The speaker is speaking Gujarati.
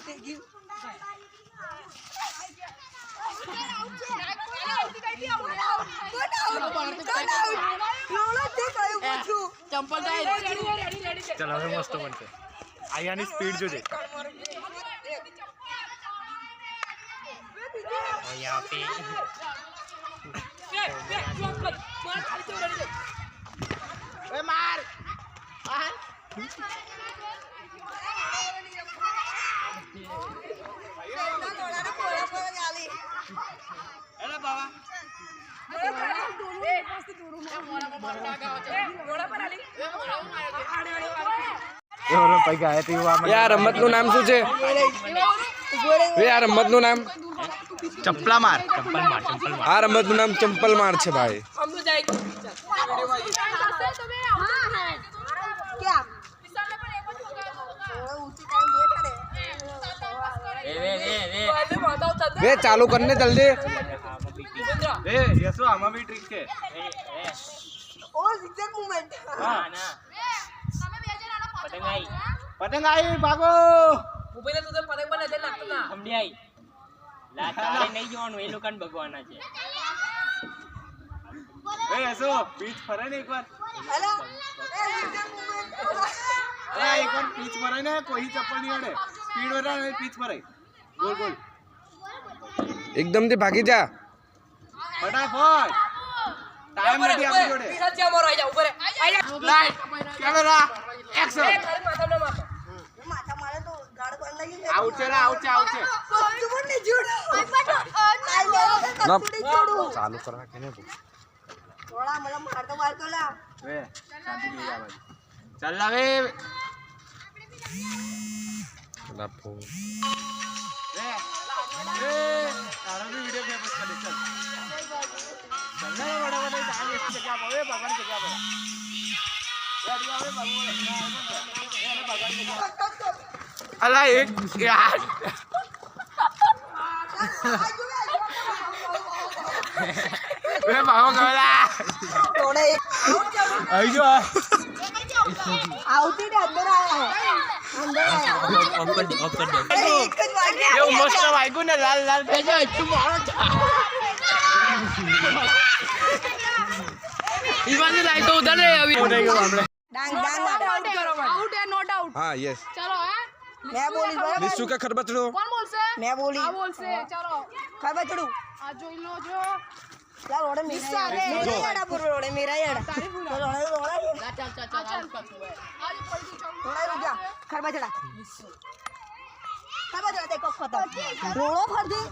થઈ ગયું ચંપલ ચાલો હવે મસ્ત બનશે અહીંયાની સ્પીડ જોજે અહીંયા રમતનું નામ શું છે? એ આ રમતનું નામ? ચપલા માર ચંપલ માર ચંપલ માર આ રમતનું નામ ચંપલ માર છે ભાઈ. વે ચાલુ કરને જલ્દી. એ યસો આમાં બી ટ્રીક છે. પતંગ આવી ભાગો. એ યસો પીચ ફરે ને એકવાર. અરે એકવાર પીચ ફરે ને કોઈ ચપ્પલ નહીં અડે. સ્પીડ વધારે ને પીચ ફરે ગોલ ગોલ એકદમથી ભાગી જા. ફટાફટ. ટાઈમ નથી આપણી જોડે. કેમેરા એક્શન આઉટ છે આઉટ છે આઉટ છે. ના. ચાલુ કરવા કે નહીં વે શાંતિ જોઈએ આ બાજુ ચાલ હવે પેલા ફોન. વે એ તારો બી વિડિયો ફેમસ કરે ચાલ ચાલ. જગ્યા પર એ ભગવાન જગ્યા પર રેડી આવે ભગવાન અલા એક યાર વે બાબા ગયેલા આવી જો આવતી ને અંદર આયા અંદર આયા એવું મસ્ત વાગ્યું ને લાલ લાલ ડાંગ ડાંગ આઉટ એ નોટ આઉટ હા યસ ચલો હે? મેં બોલી બરાબર. નિશુ કે ખરબચડો કોણ બોલશે? મેં બોલી. આ બોલશે. ચલો. ખરબચડું આ જોઈ લો જો. ચાલ ઓડે મેરા મેરા યાડા પૂરો ઓડે મેરા યાડા ચાલ ઓડે ઓડે. ચાલ ચાલ ચાલ આજ પડી ચાલ. ઓડે રૂજા ખરબચડા. ખરબા ચડા તે ખતમ રોળો ફરદી